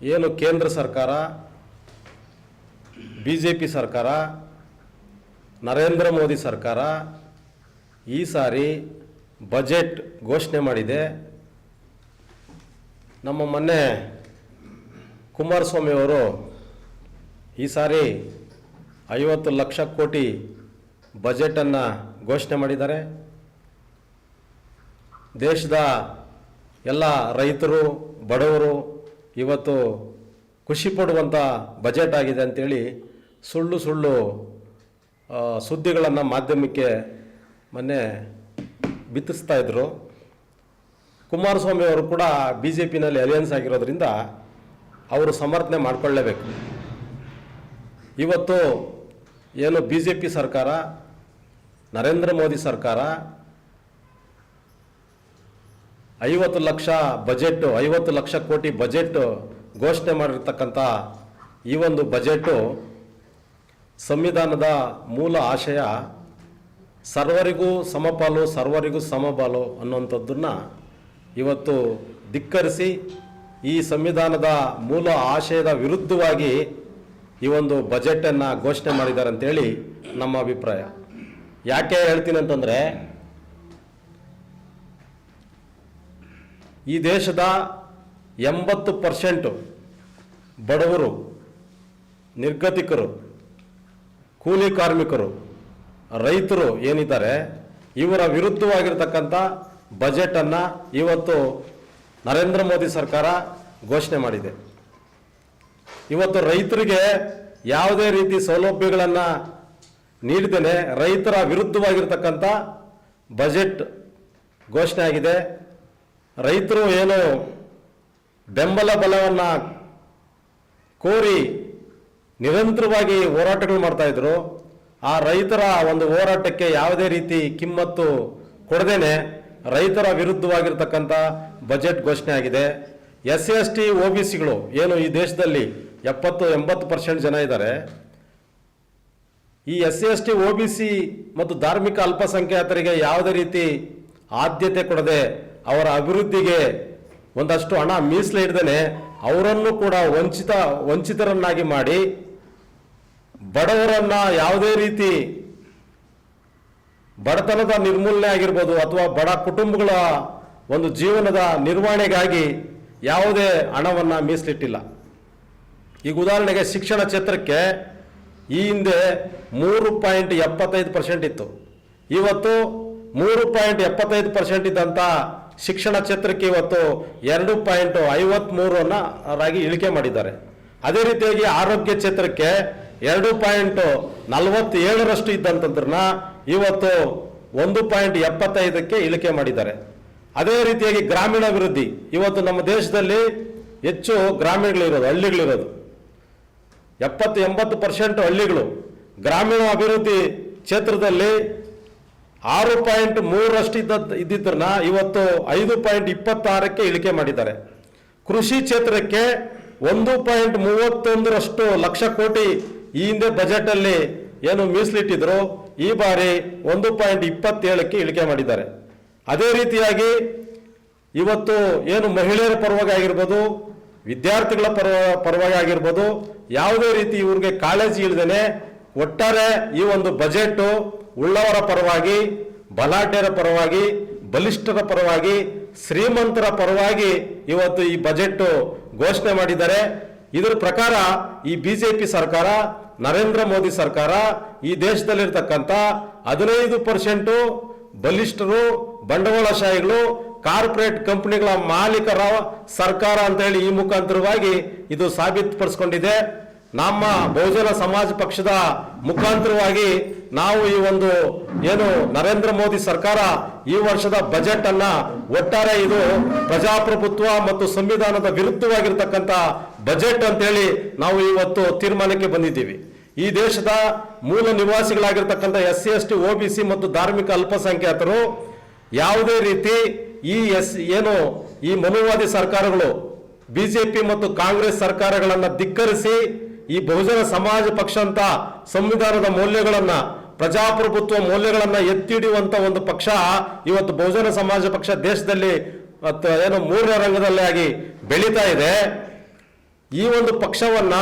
ಏನು ಕೇಂದ್ರ ಸರ್ಕಾರ ಬಿ ಜೆ ಪಿ ಸರ್ಕಾರ, ನರೇಂದ್ರ ಮೋದಿ ಸರ್ಕಾರ ಈ ಸಾರಿ ಬಜೆಟ್ ಘೋಷಣೆ ಮಾಡಿದೆ. ನಮ್ಮ ಮೊನ್ನೆ ಕುಮಾರಸ್ವಾಮಿ ಅವರು ಈ ಸಾರಿ ಐವತ್ತು ಲಕ್ಷ ಕೋಟಿ ಬಜೆಟನ್ನು ಘೋಷಣೆ ಮಾಡಿದ್ದಾರೆ. ದೇಶದ ಎಲ್ಲ ರೈತರು, ಬಡವರು ಇವತ್ತು ಖುಷಿ ಪಡುವಂಥ ಬಜೆಟ್ ಆಗಿದೆ ಅಂತೇಳಿ ಸುಳ್ಳು ಸುಳ್ಳು ಸುದ್ದಿಗಳನ್ನು ಮಾಧ್ಯಮಕ್ಕೆ ಮೊನ್ನೆ ಬಿತ್ತಿಸ್ತಾ ಇದ್ದರು ಕುಮಾರಸ್ವಾಮಿ ಅವರು ಕೂಡ ಬಿ ಜೆ ಪಿನಲ್ಲಿ ಅಲಿಯನ್ಸ್ ಆಗಿರೋದ್ರಿಂದ ಅವರು ಸಮರ್ಥನೆ ಮಾಡಿಕೊಳ್ಳೇಬೇಕು. ಇವತ್ತು ಏನು ಬಿ ಜೆ ಪಿ ಸರ್ಕಾರ, ನರೇಂದ್ರ ಮೋದಿ ಸರ್ಕಾರ ಐವತ್ತು ಲಕ್ಷ ಬಜೆಟ್ ಐವತ್ತು ಲಕ್ಷ ಕೋಟಿ ಬಜೆಟ್ ಘೋಷಣೆ ಮಾಡಿರ್ತಕ್ಕಂಥ ಈ ಒಂದು ಬಜೆಟ್ಟು ಸಂವಿಧಾನದ ಮೂಲ ಆಶಯ ಸರ್ವರಿಗೂ ಸಮಪಾಲು ಸರ್ವರಿಗೂ ಸಮಪಾಲು ಅನ್ನುವಂಥದ್ದನ್ನು ಇವತ್ತು ಧಿಕ್ಕರಿಸಿ ಈ ಸಂವಿಧಾನದ ಮೂಲ ಆಶಯದ ವಿರುದ್ಧವಾಗಿ ಈ ಒಂದು ಬಜೆಟನ್ನು ಘೋಷಣೆ ಮಾಡಿದ್ದಾರೆ ಅಂತೇಳಿ ನಮ್ಮ ಅಭಿಪ್ರಾಯ. ಯಾಕೆ ಹೇಳ್ತೀನಿ ಅಂತಂದರೆ ಈ ದೇಶದ ಎಂಬತ್ತು ಪರ್ಸೆಂಟು ಬಡವರು, ನಿರ್ಗತಿಕರು, ಕೂಲಿ ಕಾರ್ಮಿಕರು, ರೈತರು ಏನಿದ್ದಾರೆ, ಇವರ ವಿರುದ್ಧವಾಗಿರ್ತಕ್ಕಂಥ ಬಜೆಟನ್ನು ಇವತ್ತು ನರೇಂದ್ರ ಮೋದಿ ಸರ್ಕಾರ ಘೋಷಣೆ ಮಾಡಿದೆ. ಇವತ್ತು ರೈತರಿಗೆ ಯಾವುದೇ ರೀತಿ ಸೌಲಭ್ಯಗಳನ್ನು ನೀಡಿದ್ದೇನೆ, ರೈತರ ವಿರುದ್ಧವಾಗಿರ್ತಕ್ಕಂಥ ಬಜೆಟ್ ಘೋಷಣೆ ಆಗಿದೆ. ರೈತರು ಏನು ಬೆಂಬಲ ಬಲವನ್ನು ಕೋರಿ ನಿರಂತರವಾಗಿ ಹೋರಾಟಗಳು ಮಾಡ್ತಾ ಇದ್ರು, ಆ ರೈತರ ಒಂದು ಹೋರಾಟಕ್ಕೆ ಯಾವುದೇ ರೀತಿ ಕಿಮ್ಮತ್ತು ಕೊಡದೇನೆ ರೈತರ ವಿರುದ್ಧವಾಗಿರ್ತಕ್ಕಂಥ ಬಜೆಟ್ ಘೋಷಣೆ ಆಗಿದೆ. S C S T, O B ಸಿಗಳು ಏನು ಈ ದೇಶದಲ್ಲಿ ಎಪ್ಪತ್ತು, ಎಂಬತ್ತು ಪರ್ಸೆಂಟ್ ಜನ ಇದ್ದಾರೆ. ಈ S C S T, O B C ಮತ್ತು ಧಾರ್ಮಿಕ ಅಲ್ಪಸಂಖ್ಯಾತರಿಗೆ ಯಾವುದೇ ರೀತಿ ಆದ್ಯತೆ ಕೊಡದೆ ಅವರ ಅಭಿವೃದ್ಧಿಗೆ ಒಂದಷ್ಟು ಹಣ ಮೀಸಲಿಡ್ದೇ ಅವರನ್ನು ಕೂಡ ವಂಚಿತ, ವಂಚಿತರನ್ನಾಗಿ ಮಾಡಿ ಬಡವರನ್ನ ಯಾವುದೇ ರೀತಿ ಬಡತನದ ನಿರ್ಮೂಲನೆ ಆಗಿರ್ಬೋದು ಅಥವಾ ಬಡ ಕುಟುಂಬಗಳ ಒಂದು ಜೀವನದ ನಿರ್ವಹಣೆಗಾಗಿ ಯಾವುದೇ ಹಣವನ್ನು ಮೀಸಲಿಟ್ಟಿಲ್ಲ. ಈಗ ಉದಾಹರಣೆಗೆ ಶಿಕ್ಷಣ ಕ್ಷೇತ್ರಕ್ಕೆ ಈ ಹಿಂದೆ ಮೂರು ಪಾಯಿಂಟ್ ಎಪ್ಪತ್ತೈದು ಪರ್ಸೆಂಟ್ ಇತ್ತು. ಇವತ್ತು ಮೂರು ಪಾಯಿಂಟ್ ಎಪ್ಪತ್ತೈದು ಪರ್ಸೆಂಟ್ ಇದ್ದಂಥ ಶಿಕ್ಷಣ ಕ್ಷೇತ್ರಕ್ಕೆ ಇವತ್ತು ಎರಡು ಪಾಯಿಂಟ್ ಐವತ್ಮೂರನ್ನ ಅವರಾಗಿ ಇಳಿಕೆ ಮಾಡಿದ್ದಾರೆ. ಅದೇ ರೀತಿಯಾಗಿ ಆರೋಗ್ಯ ಕ್ಷೇತ್ರಕ್ಕೆ ಎರಡು ಪಾಯಿಂಟ್ ನಲವತ್ತೇಳರಷ್ಟು ಇದ್ದಂತಂದ್ರನ್ನ ಇವತ್ತು ಒಂದು ಪಾಯಿಂಟ್ ಎಪ್ಪತ್ತೈದಕ್ಕೆ ಇಳಿಕೆ ಮಾಡಿದ್ದಾರೆ. ಅದೇ ರೀತಿಯಾಗಿ ಗ್ರಾಮೀಣಾಭಿವೃದ್ಧಿ ಇವತ್ತು ನಮ್ಮ ದೇಶದಲ್ಲಿ ಹೆಚ್ಚು ಗ್ರಾಮೀಣಗಳಿರೋದು, ಹಳ್ಳಿಗಳಿರೋದು. ಎಪ್ಪತ್ತು ಎಂಬತ್ತು ಪರ್ಸೆಂಟ್ ಹಳ್ಳಿಗಳು ಗ್ರಾಮೀಣ ಅಭಿವೃದ್ಧಿ ಕ್ಷೇತ್ರದಲ್ಲಿ ಆರು ಪಾಯಿಂಟ್ ಮೂರರಷ್ಟು ಇದ್ದ ಇದ್ದಿದ್ದನ್ನ ಇವತ್ತು ಐದು ಪಾಯಿಂಟ್ ಇಪ್ಪತ್ತಾರಕ್ಕೆ ಇಳಿಕೆ ಮಾಡಿದ್ದಾರೆ. ಕೃಷಿ ಕ್ಷೇತ್ರಕ್ಕೆ ಒಂದು ಪಾಯಿಂಟ್ ಮೂವತ್ತೊಂದರಷ್ಟು ಲಕ್ಷ ಕೋಟಿ ಈ ಹಿಂದೆ ಬಜೆಟಲ್ಲಿ ಏನು ಮೀಸಲಿಟ್ಟಿದ್ರು ಈ ಬಾರಿ ಒಂದು ಪಾಯಿಂಟ್ ಇಪ್ಪತ್ತೇಳಕ್ಕೆ ಇಳಿಕೆ ಮಾಡಿದ್ದಾರೆ. ಅದೇ ರೀತಿಯಾಗಿ ಇವತ್ತು ಏನು ಮಹಿಳೆಯರ ಪರವಾಗಿ ಆಗಿರ್ಬೋದು, ವಿದ್ಯಾರ್ಥಿಗಳ ಪರವ ಪರವಾಗಿ ಆಗಿರ್ಬೋದು, ಯಾವುದೇ ರೀತಿ ಇವ್ರಿಗೆ ಕಾಳಜಿ ಇಲ್ಲದೇನೆ ಒಟ್ಟಾರೆ ಈ ಒಂದು ಬಜೆಟ್ ಉಳ್ಳವರ ಪರವಾಗಿ ಬಲಾಟೆಯರ ಪರವಾಗಿ, ಬಲಿಷ್ಠರ ಪರವಾಗಿ, ಶ್ರೀಮಂತರ ಪರವಾಗಿ ಇವತ್ತು ಈ ಬಜೆಟ್ ಘೋಷಣೆ ಮಾಡಿದ್ದಾರೆ. ಇದರ ಪ್ರಕಾರ ಈ ಬಿಜೆಪಿ ಸರ್ಕಾರ, ನರೇಂದ್ರ ಮೋದಿ ಸರ್ಕಾರ, ಈ ದೇಶದಲ್ಲಿರ್ತಕ್ಕಂಥ ಹದಿನೈದು ಪರ್ಸೆಂಟು ಬಲಿಷ್ಠರು, ಬಂಡವಾಳಶಾಹಿಗಳು, ಕಾರ್ಪೊರೇಟ್ ಕಂಪನಿಗಳ ಮಾಲೀಕರ ಸರ್ಕಾರ ಅಂತ ಹೇಳಿ ಈ ಮುಖಾಂತರವಾಗಿ ಇದು ಸಾಬೀತುಪಡಿಸ್ಕೊಂಡಿದೆ. ನಮ್ಮ ಬಹುಜನ ಸಮಾಜ ಪಕ್ಷದ ಮುಖಾಂತರವಾಗಿ ನಾವು ಈ ಒಂದು ಏನು ನರೇಂದ್ರ ಮೋದಿ ಸರ್ಕಾರ ಈ ವರ್ಷದ ಬಜೆಟ್ ಅನ್ನ ಒಟ್ಟಾರೆ ಇದು ಪ್ರಜಾಪ್ರಭುತ್ವ ಮತ್ತು ಸಂವಿಧಾನದ ವಿರುದ್ಧವಾಗಿರ್ತಕ್ಕಂಥ ಬಜೆಟ್ ಅಂತೇಳಿ ನಾವು ಇವತ್ತು ತೀರ್ಮಾನಕ್ಕೆ ಬಂದಿದ್ದೀವಿ. ಈ ದೇಶದ ಮೂಲ ನಿವಾಸಿಗಳಾಗಿರ್ತಕ್ಕಂಥ S C S T O B C ಮತ್ತು ಧಾರ್ಮಿಕ ಅಲ್ಪಸಂಖ್ಯಾತರು ಯಾವುದೇ ರೀತಿ ಈ ಎಸ್ ಏನು ಈ ಮನುವಾದಿ ಸರ್ಕಾರಗಳು ಬಿಜೆಪಿ ಮತ್ತು ಕಾಂಗ್ರೆಸ್ ಸರ್ಕಾರಗಳನ್ನು ಧಿಕ್ಕರಿಸಿ ಈ ಬಹುಜನ ಸಮಾಜ ಪಕ್ಷ ಅಂತ ಸಂವಿಧಾನದ ಮೌಲ್ಯಗಳನ್ನ, ಪ್ರಜಾಪ್ರಭುತ್ವ ಮೌಲ್ಯಗಳನ್ನ ಎತ್ತಿ ಹಿಡಿಯುವಂತ ಒಂದು ಪಕ್ಷ ಇವತ್ತು ಬಹುಜನ ಸಮಾಜ ಪಕ್ಷ ದೇಶದಲ್ಲಿ ಏನು ಮೂರನೇ ರಂಗದಲ್ಲಿ ಆಗಿ ಬೆಳೀತಾ ಇದೆ. ಈ ಒಂದು ಪಕ್ಷವನ್ನ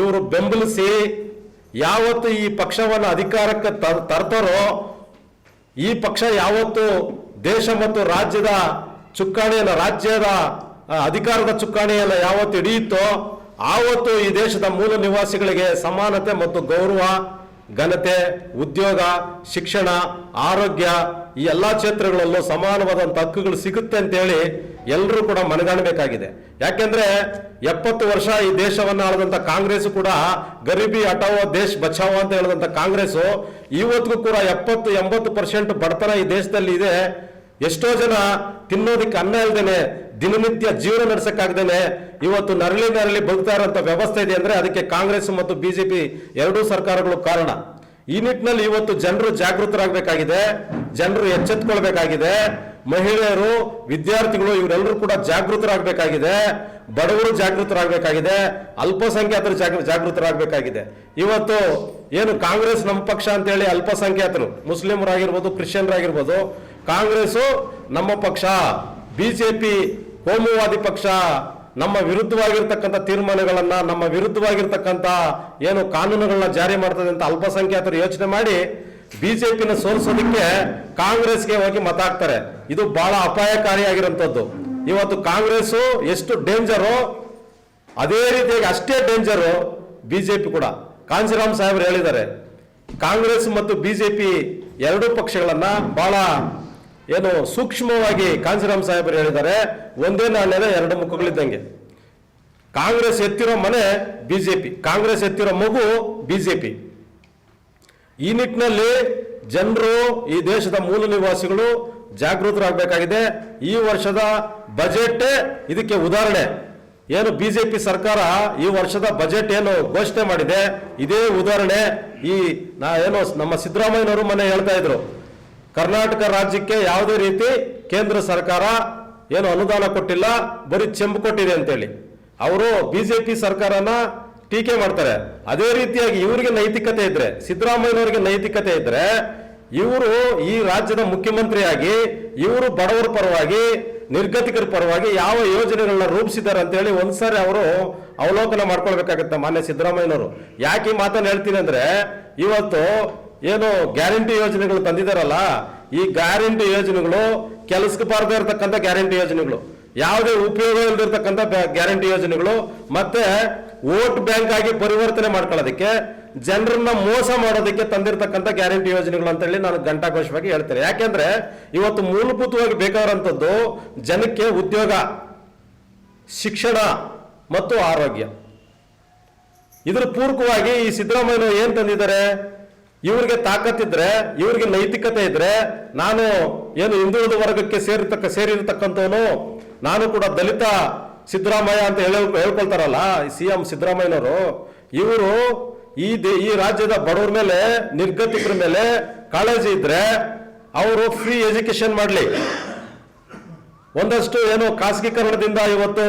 ಇವರು ಬೆಂಬಲಿಸಿ ಯಾವತ್ತು ಈ ಪಕ್ಷವನ್ನ ಅಧಿಕಾರಕ್ಕೆ ತರ್ತಾರೋ, ಈ ಪಕ್ಷ ಯಾವತ್ತು ದೇಶ ಮತ್ತು ರಾಜ್ಯದ ಚುಕ್ಕಾಣಿಯನ್ನು, ರಾಜ್ಯದ ಅಧಿಕಾರದ ಚುಕ್ಕಾಣಿಯನ್ನು ಯಾವತ್ತು ಹಿಡಿಯುತ್ತೋ ಆವತ್ತು ಈ ದೇಶದ ಮೂಲ ನಿವಾಸಿಗಳಿಗೆ ಸಮಾನತೆ ಮತ್ತು ಗೌರವ, ಘನತೆ, ಉದ್ಯೋಗ, ಶಿಕ್ಷಣ, ಆರೋಗ್ಯ ಈ ಎಲ್ಲ ಕ್ಷೇತ್ರಗಳಲ್ಲೂ ಸಮಾನವಾದಂಥ ಹಕ್ಕುಗಳು ಸಿಗುತ್ತೆ ಅಂತೇಳಿ ಎಲ್ಲರೂ ಕೂಡ ಮನಗಾಣಬೇಕಾಗಿದೆ. ಯಾಕೆಂದ್ರೆ ಎಪ್ಪತ್ತು ವರ್ಷ ಈ ದೇಶವನ್ನು ಆಳದಂತ ಕಾಂಗ್ರೆಸ್ ಕೂಡ ಗರೀಬಿ ಹಟಾವೋ ದೇಶ್ ಬಚಾವೋ ಅಂತ ಹೇಳಿದಂಥ ಕಾಂಗ್ರೆಸ್ ಇವತ್ತಿಗೂ ಕೂಡ ಎಪ್ಪತ್ತು, ಎಂಬತ್ತು ಪರ್ಸೆಂಟ್ ಬಡತನ ಈ ದೇಶದಲ್ಲಿ ಇದೆ. ಎಷ್ಟೋ ಜನ ತಿನ್ನೋದಕ್ಕೆ ಅನ್ನ ಇಲ್ದೇನೆ ದಿನನಿತ್ಯ ಜೀವನ ನಡೆಸಕ್ಕಾಗ್ದೇನೆ ಇವತ್ತು ನರಳಿ ನರಳಿ ಬದುಕ್ತಾ ಇರೋಂಥ ವ್ಯವಸ್ಥೆ ಇದೆ ಅಂದ್ರೆ ಅದಕ್ಕೆ ಕಾಂಗ್ರೆಸ್ ಮತ್ತು ಬಿಜೆಪಿ ಎರಡೂ ಸರ್ಕಾರಗಳು ಕಾರಣ. ಈ ನಿಟ್ಟಿನಲ್ಲಿ ಇವತ್ತು ಜನರು ಜಾಗೃತರಾಗಬೇಕಾಗಿದೆ, ಜನರು ಎಚ್ಚೆತ್ಕೊಳ್ಬೇಕಾಗಿದೆ. ಮಹಿಳೆಯರು, ವಿದ್ಯಾರ್ಥಿಗಳು ಇವರೆಲ್ಲರೂ ಕೂಡ ಜಾಗೃತರಾಗಬೇಕಾಗಿದೆ. ಬಡವರು ಜಾಗೃತರಾಗಬೇಕಾಗಿದೆ. ಅಲ್ಪಸಂಖ್ಯಾತರು ಜಾಗ, ಜಾಗೃತರಾಗಬೇಕಾಗಿದೆ. ಇವತ್ತು ಏನು ಕಾಂಗ್ರೆಸ್ ನಮ್ಮ ಪಕ್ಷ ಅಂತೇಳಿ ಅಲ್ಪಸಂಖ್ಯಾತರು, ಮುಸ್ಲಿಮರಾಗಿರ್ಬೋದು, ಕ್ರಿಶ್ಚಿಯನ್ರಾಗಿರ್ಬೋದು ಕಾಂಗ್ರೆಸ್ ನಮ್ಮ ಪಕ್ಷ, ಬಿಜೆಪಿ ಕೋಮುವಾದಿ ಪಕ್ಷ, ನಮ್ಮ ವಿರುದ್ಧವಾಗಿರ್ತಕ್ಕಂಥ ತೀರ್ಮಾನಗಳನ್ನ, ನಮ್ಮ ವಿರುದ್ಧವಾಗಿರ್ತಕ್ಕಂಥ ಏನು ಕಾನೂನುಗಳನ್ನ ಜಾರಿ ಮಾಡ್ತದೆ ಅಂತ ಅಲ್ಪಸಂಖ್ಯಾತರು ಯೋಚನೆ ಮಾಡಿ ಬಿಜೆಪಿನ ಸೋಲಿಸೋದಕ್ಕೆ ಕಾಂಗ್ರೆಸ್ಗೆ ಹೋಗಿ ಮತ ಹಾಕ್ತಾರೆ ಇದು ಬಹಳ ಅಪಾಯಕಾರಿಯಾಗಿರುವಂಥದ್ದು ಇವತ್ತು ಕಾಂಗ್ರೆಸ್ ಎಷ್ಟು ಡೇಂಜರು, ಅದೇ ರೀತಿಯಾಗಿ ಅಷ್ಟೇ ಡೇಂಜರು ಬಿಜೆಪಿ ಕೂಡ. ಕಾಂಚಿರಾಮ್ ಸಾಹೇಬರು ಹೇಳಿದ್ದಾರೆ, ಕಾಂಗ್ರೆಸ್ ಮತ್ತು ಬಿಜೆಪಿ ಎರಡೂ ಪಕ್ಷಗಳನ್ನ ಬಹಳ ಏನು ಸೂಕ್ಷ್ಮವಾಗಿ ಕಾಂಚಿರಾಮ್ ಸಾಹೇಬರು ಹೇಳಿದ್ದಾರೆ. ಒಂದೇ ನಾಣ್ಯದ ಎರಡು ಮುಖಗಳಿದ್ದಂಗೆ. ಕಾಂಗ್ರೆಸ್ ಎತ್ತಿರೋ ಮನೆ ಬಿಜೆಪಿ, ಕಾಂಗ್ರೆಸ್ ಎತ್ತಿರೋ ಮಗು ಬಿಜೆಪಿ. ಈ ನಿಟ್ಟಿನಲ್ಲಿ ಜನರು, ಈ ದೇಶದ ಮೂಲ ನಿವಾಸಿಗಳು ಜಾಗೃತರಾಗಬೇಕಾಗಿದೆ. ಈ ವರ್ಷದ ಬಜೆಟ್ ಇದಕ್ಕೆ ಉದಾಹರಣೆ. ಏನು ಬಿಜೆಪಿ ಸರ್ಕಾರ ಈ ವರ್ಷದ ಬಜೆಟ್ ಏನು ಘೋಷಣೆ ಮಾಡಿದೆ? ಇದೇ ಉದಾಹರಣೆ ಈ ನಾ ಏನು ನಮ್ಮ ಸಿದ್ದರಾಮಯ್ಯನವರು ಮೊನ್ನೆ ಹೇಳ್ತಾ ಇದ್ರು. ಕರ್ನಾಟಕ ರಾಜ್ಯಕ್ಕೆ ಯಾವುದೇ ರೀತಿ ಕೇಂದ್ರ ಸರ್ಕಾರ ಏನು ಅನುದಾನ ಕೊಟ್ಟಿಲ್ಲ, ಬರೀ ಚೆಂಬು ಕೊಟ್ಟಿದೆ ಅಂತೇಳಿ. ಅವರು ಬಿಜೆಪಿ ಸರ್ಕಾರನ ಟೀಕೆ ಮಾಡ್ತಾರೆ. ಅದೇ ರೀತಿಯಾಗಿ ಇವರಿಗೆ ನೈತಿಕತೆ ಇದ್ರೆ, ಸಿದ್ದರಾಮಯ್ಯನವರಿಗೆ ನೈತಿಕತೆ ಇದ್ರೆ, ಇವರು ಈ ರಾಜ್ಯದ ಮುಖ್ಯಮಂತ್ರಿಯಾಗಿ, ಇವರು ಬಡವರ ಪರವಾಗಿ, ನಿರ್ಗತಿಕರ ಪರವಾಗಿ ಯಾವ ಯೋಜನೆಗಳನ್ನ ರೂಪಿಸಿದ್ದಾರೆ ಅಂತೇಳಿ ಒಂದ್ಸಾರಿ ಅವರು ಅವಲೋಕನ ಮಾಡ್ಕೊಳ್ಬೇಕಾಗತ್ತೆ ಮಾನ್ಯ ಸಿದ್ದರಾಮಯ್ಯನವರು. ಯಾಕೆ ಈ ಮಾತನ್ನು ಹೇಳ್ತೀನಿ ಅಂದ್ರೆ, ಇವತ್ತು ಏನು ಗ್ಯಾರಂಟಿ ಯೋಜನೆಗಳು ತಂದಿದಾರಲ್ಲ, ಈ ಗ್ಯಾರಂಟಿ ಯೋಜನೆಗಳು ಕೆಲಸಕ್ಕೆ ಬಾರದೇ ಇರತಕ್ಕಂಥ ಗ್ಯಾರಂಟಿ ಯೋಜನೆಗಳು. ಯಾವುದೇ ಉಪಯೋಗ ಇಲ್ದಿರ್ತಕ್ಕಂಥ ಗ್ಯಾರಂಟಿ ಯೋಜನೆಗಳು, ಮತ್ತೆ ವೋಟ್ ಬ್ಯಾಂಕ್ ಆಗಿ ಪರಿವರ್ತನೆ ಮಾಡ್ಕೊಳ್ಳೋದಕ್ಕೆ ಜನರನ್ನ ಮೋಸ ಮಾಡೋದಕ್ಕೆ ತಂದಿರತಕ್ಕಂಥ ಗ್ಯಾರಂಟಿ ಯೋಜನೆಗಳು ಅಂತ ಹೇಳಿ ನಾನು ಘಂಟಾಘೋಷವಾಗಿ ಹೇಳ್ತೇನೆ. ಯಾಕೆಂದ್ರೆ ಇವತ್ತು ಮೂಲಭೂತವಾಗಿ ಬೇಕಾದಂಥದ್ದು ಜನಕ್ಕೆ ಉದ್ಯೋಗ, ಶಿಕ್ಷಣ ಮತ್ತು ಆರೋಗ್ಯ. ಇದ್ರ ಪೂರಕವಾಗಿ ಈ ಸಿದ್ದರಾಮಯ್ಯ ಏನ್ ತಂದಿದ್ದಾರೆ? ಇವರಿಗೆ ತಾಕತ್ತಿದ್ರೆ ಇವರಿಗೆ ನೈತಿಕತೆ ಇದ್ರೆ, ನಾನು ಏನು ಹಿಂದುಳಿದ ವರ್ಗಕ್ಕೆ ಸೇರಿರ್ತಕ್ಕ, ಸೇರಿರ್ತಕ್ಕಂಥವನು, ನಾನು ಕೂಡ ದಲಿತ ಸಿದ್ದರಾಮಯ್ಯ ಅಂತ ಹೇಳ ಹೇಳ್ಕೊಳ್ತಾರಲ್ಲ ಸಿ ಎಂ ಸಿದ್ದರಾಮಯ್ಯನವರು, ಇವರು ಈ ದೇ- ಈ ರಾಜ್ಯದ ಬಡವ್ರ ಮೇಲೆ, ನಿರ್ಗತಿಕರ ಮೇಲೆ ಕಾಳಜಿ ಇದ್ರೆ ಅವರು ಫ್ರೀ ಎಜುಕೇಶನ್ ಮಾಡಲಿ. ಒಂದಷ್ಟು ಏನು ಖಾಸಗೀಕರಣದಿಂದ ಇವತ್ತು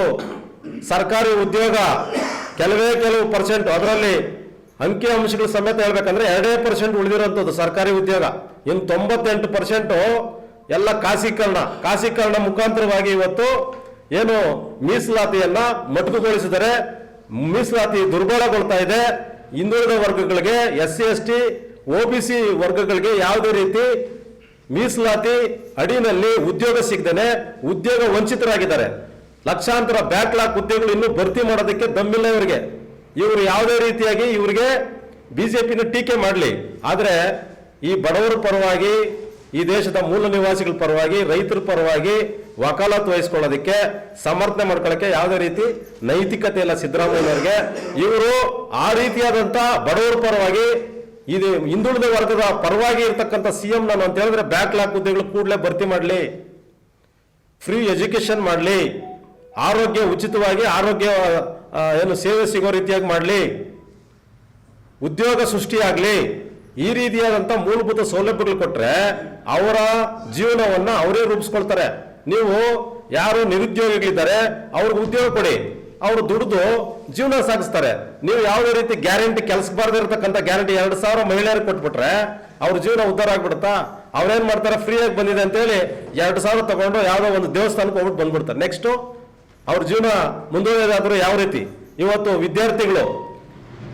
ಸರ್ಕಾರಿ ಉದ್ಯೋಗ ಕೆಲವೇ ಕೆಲವು ಪರ್ಸೆಂಟ್ ಅದರಲ್ಲಿ ಅಂಕಿ ಅಂಶಗಳ ಸಮೇತ ಹೇಳ್ಬೇಕಂದ್ರೆ ಎರಡೇ ಪರ್ಸೆಂಟ್ ಉಳಿದಿರೋಂಥದ್ದು ಸರ್ಕಾರಿ ಉದ್ಯೋಗ. ಇನ್ನು ತೊಂಬತ್ತೆಂಟು ಪರ್ಸೆಂಟು ಎಲ್ಲ ಖಾಸೀಕರಣ ಖಾಸೀಕರಣ ಮುಖಾಂತರವಾಗಿ ಇವತ್ತು ಏನು ಮೀಸಲಾತಿಯನ್ನ ಮೊಟಕುಗೊಳಿಸಿದರೆ ಮೀಸಲಾತಿ ದುರ್ಬಲಗೊಳ್ತಾ ಇದೆ. ಹಿಂದುಳಿದ ವರ್ಗಗಳಿಗೆ S C S T O B C ವರ್ಗಗಳಿಗೆ ಯಾವುದೇ ರೀತಿ ಮೀಸಲಾತಿ ಅಡಿನಲ್ಲಿ ಉದ್ಯೋಗ ಸಿಗದೇನೆ ಉದ್ಯೋಗ ವಂಚಿತರಾಗಿದ್ದಾರೆ. ಲಕ್ಷಾಂತರ ಬ್ಯಾಕ್ಲಾಗ್ ಹುದ್ದೆಗಳು ಇನ್ನೂ ಭರ್ತಿ ಮಾಡೋದಕ್ಕೆ ದಮ್ಮಿಲ್ಲ ಇವರಿಗೆ. ಇವರು ಯಾವುದೇ ರೀತಿಯಾಗಿ ಇವರಿಗೆ ಬಿಜೆಪಿನ ಟೀಕೆ ಮಾಡಲಿ. ಆದರೆ ಈ ಬಡವರ ಪರವಾಗಿ, ಈ ದೇಶದ ಮೂಲ ನಿವಾಸಿಗಳ ಪರವಾಗಿ, ರೈತರ ಪರವಾಗಿ ವಕಾಲತ್ ವಹಿಸ್ಕೊಳ್ಳೋದಕ್ಕೆ, ಸಮರ್ಥನೆ ಮಾಡ್ಕೊಳ್ಳೋಕೆ ಯಾವುದೇ ರೀತಿ ನೈತಿಕತೆ ಇಲ್ಲ ಸಿದ್ದರಾಮಯ್ಯನವರಿಗೆ ಇವರು ಆ ರೀತಿಯಾದಂಥ ಬಡವರ ಪರವಾಗಿ ಇದು ಹಿಂದುಳಿದ ವರ್ಗದ ಪರವಾಗಿ ಇರ್ತಕ್ಕಂಥ ಸಿ ಎಂ ನಾನು ಅಂತ ಹೇಳಿದ್ರೆ ಬ್ಯಾಕ್ಲಾಗ್ ಹುದ್ದೆಗಳು ಕೂಡಲೇ ಭರ್ತಿ ಮಾಡಲಿ. ಫ್ರೀ ಎಜುಕೇಶನ್ ಮಾಡಲಿ. ಆರೋಗ್ಯ ಉಚಿತವಾಗಿ ಆರೋಗ್ಯ ಏನು ಸೇವೆ ಸಿಗೋ ರೀತಿಯಾಗಿ ಮಾಡಲಿ. ಉದ್ಯೋಗ ಸೃಷ್ಟಿಯಾಗಲಿ ಈ ರೀತಿಯಾದಂಥ ಮೂಲಭೂತ ಸೌಲಭ್ಯಗಳು ಕೊಟ್ಟರೆ ಅವರ ಜೀವನವನ್ನು ಅವರೇ ರೂಪಿಸ್ಕೊಳ್ತಾರೆ. ನೀವು ಯಾರು ನಿರುದ್ಯೋಗಿಗಳಿದ್ದಾರೆ, ಅವ್ರಿಗೆ ಉದ್ಯೋಗ ಕೊಡಿ. ಅವರು ದುಡಿದು ಜೀವನ ಸಾಗಿಸ್ತಾರೆ. ನೀವು ಯಾವುದೇ ರೀತಿ ಗ್ಯಾರಂಟಿ ಕೆಲಸ ಬಾರದೇ ಇರತಕ್ಕಂಥ ಗ್ಯಾರಂಟಿ ಎರಡು ಸಾವಿರ ಮಹಿಳೆಯರಿಗೆ ಕೊಟ್ಬಿಟ್ರೆ ಅವ್ರ ಜೀವನ ಉದ್ಧಾರ ಆಗ್ಬಿಡುತ್ತಾ? ಅವ್ರೇನ್ ಮಾಡ್ತಾರೆ? ಫ್ರೀಯಾಗಿ ಬಂದಿದೆ ಅಂತೇಳಿ ಎರಡು ಸಾವಿರ ತಗೊಂಡು ಯಾವುದೋ ಒಂದು ದೇವಸ್ಥಾನಕ್ಕೆ ಹೋಗ್ಬಿಟ್ಟು ಬಂದ್ಬಿಡ್ತಾರೆ. ನೆಕ್ಸ್ಟು ಅವ್ರ ಜೀವನ ಮುಂದುವರೆದಾದ್ರೂ ಯಾವ ರೀತಿ? ಇವತ್ತು ವಿದ್ಯಾರ್ಥಿಗಳು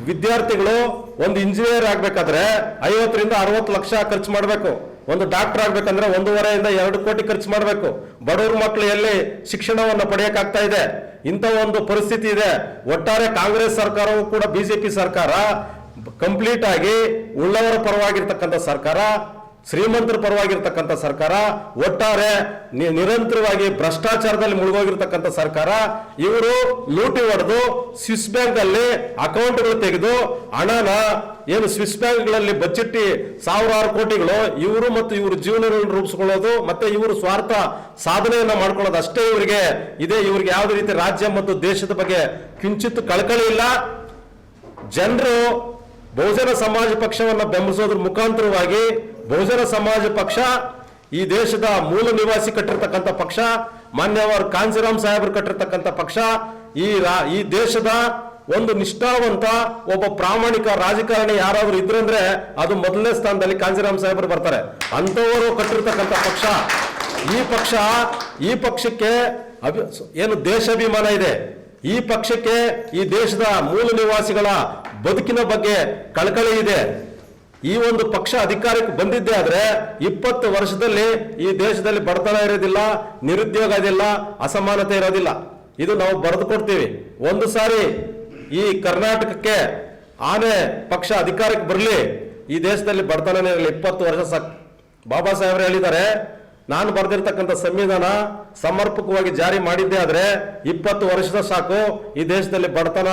ವಿದ್ಯಾರ್ಥಿಗಳು ಒಂದು ಇಂಜಿನಿಯರ್ ಆಗ್ಬೇಕಾದ್ರೆ ಐವತ್ತರಿಂದ ಅರವತ್ತು ಲಕ್ಷ ಖರ್ಚು ಮಾಡಬೇಕು. ಒಂದು ಡಾಕ್ಟರ್ ಆಗ್ಬೇಕಂದ್ರೆ ಒಂದೂವರೆಯಿಂದ ಎರಡು ಕೋಟಿ ಖರ್ಚು ಮಾಡಬೇಕು. ಬಡವ್ರ ಮಕ್ಕಳು ಎಲ್ಲಿ ಶಿಕ್ಷಣವನ್ನು ಪಡೆಯಕ್ಕಾಗ್ತಾ ಇದೆ? ಇಂಥ ಒಂದು ಪರಿಸ್ಥಿತಿ ಇದೆ. ಒಟ್ಟಾರೆ ಕಾಂಗ್ರೆಸ್ ಸರ್ಕಾರವೂ ಕೂಡ ಬಿಜೆಪಿ ಸರ್ಕಾರ ಕಂಪ್ಲೀಟ್ ಆಗಿ ಉಳ್ಳವರ ಪರವಾಗಿರ್ತಕ್ಕಂಥ ಸರ್ಕಾರ ಶ್ರೀಮಂತರ ಪರವಾಗಿರ್ತಕ್ಕಂಥ ಸರ್ಕಾರ, ಒಟ್ಟಾರೆ ನಿರಂತರವಾಗಿ ಭ್ರಷ್ಟಾಚಾರದಲ್ಲಿ ಮುಳುಗೋಗಿರ್ತಕ್ಕಂಥ ಸರ್ಕಾರ, ಇವರು ಲೂಟಿ ಹೊಡೆದು ಸ್ವಿಸ್ ಬ್ಯಾಂಕ್ ಅಲ್ಲಿ ಅಕೌಂಟ್ಗಳು ತೆಗೆದು ಹಣನ ಏನು ಸ್ವಿಸ್ ಬ್ಯಾಂಕ್ಗಳಲ್ಲಿ ಬಚ್ಚಿಟ್ಟಿ ಸಾವಿರಾರು ಕೋಟಿಗಳು ಇವರು ಮತ್ತು ಇವರು ಜೀವನಗಳನ್ನು ರೂಪಿಸ್ಕೊಳ್ಳೋದು ಮತ್ತೆ ಇವರು ಸ್ವಾರ್ಥ ಸಾಧನೆಯನ್ನ ಮಾಡ್ಕೊಳ್ಳೋದು ಅಷ್ಟೇ ಇವರಿಗೆ. ಇದೆ ಇವರಿಗೆ ಯಾವುದೇ ರೀತಿ ರಾಜ್ಯ ಮತ್ತು ದೇಶದ ಬಗ್ಗೆ ಕಿಂಚಿತ್ ಕಳಕಳಿ ಇಲ್ಲ. ಜನರು ಬಹುಜನ ಸಮಾಜ ಪಕ್ಷವನ್ನು ಬೆಂಬಲಿಸೋದ್ರ ಮುಖಾಂತರವಾಗಿ ಬಹುಜನ ಸಮಾಜ ಪಕ್ಷ, ಈ ದೇಶದ ಮೂಲ ನಿವಾಸಿ ಕಟ್ಟಿರ್ತಕ್ಕಂಥ ಪಕ್ಷ ಮಾನ್ಯವರು ಕಾಂಜಿರಾಮ್ ಸಾಹೇಬರು ಕಟ್ಟಿರ್ತಕ್ಕಂಥ ಪಕ್ಷ, ಈ ರಾ- ಈ ದೇಶದ ಒಂದು ನಿಷ್ಠಾವಂತ ಒಬ್ಬ ಪ್ರಾಮಾಣಿಕ ರಾಜಕಾರಣಿ ಯಾರಾದ್ರೂ ಇದ್ರಂದ್ರೆ ಅದು ಮೊದಲನೇ ಸ್ಥಾನದಲ್ಲಿ ಕಾಂಜಿರಾಮ್ ಸಾಹೇಬರು ಬರ್ತಾರೆ. ಅಂಥವರು ಕಟ್ಟಿರ್ತಕ್ಕಂಥ ಪಕ್ಷ. ಈ ಪಕ್ಷ, ಈ ಪಕ್ಷಕ್ಕೆ ಅಭಿ, ಏನು ದೇಶಾಭಿಮಾನ ಇದೆ. ಈ ಪಕ್ಷಕ್ಕೆ ಈ ದೇಶದ ಮೂಲ ನಿವಾಸಿಗಳ ಬದುಕಿನ ಬಗ್ಗೆ ಕಳಕಳಿ ಇದೆ. ಈ ಒಂದು ಪಕ್ಷ ಅಧಿಕಾರಕ್ಕೆ ಬಂದಿದ್ದೇ ಆದರೆ ಇಪ್ಪತ್ತು ವರ್ಷದಲ್ಲಿ ಈ ದೇಶದಲ್ಲಿ ಬಡತನ ಇರೋದಿಲ್ಲ, ನಿರುದ್ಯೋಗ ಇದಿಲ್ಲ ಅಸಮಾನತೆ ಇರೋದಿಲ್ಲ. ಇದು ನಾವು ಬರೆದು ಕೊಡ್ತೀವಿ. ಒಂದು ಸಾರಿ ಈ ಕರ್ನಾಟಕಕ್ಕೆ ಆನೆ ಪಕ್ಷ ಅಧಿಕಾರಕ್ಕೆ ಬರಲಿ. ಈ ದೇಶದಲ್ಲಿ ಬಡತನನೇ ಇರಲಿ. ಇಪ್ಪತ್ತು ವರ್ಷ ಸಾಕು ಬಾಬಾ ಸಾಹೇಬ್ರು ಹೇಳಿದ್ದಾರೆ, ನಾನು ಬರೆದಿರ್ತಕ್ಕಂಥ ಸಂವಿಧಾನ ಸಮರ್ಪಕವಾಗಿ ಜಾರಿ ಮಾಡಿದ್ದೇ ಆದರೆ ಇಪ್ಪತ್ತು ವರ್ಷದ ಸಾಕು, ಈ ದೇಶದಲ್ಲಿ ಬಡತನ,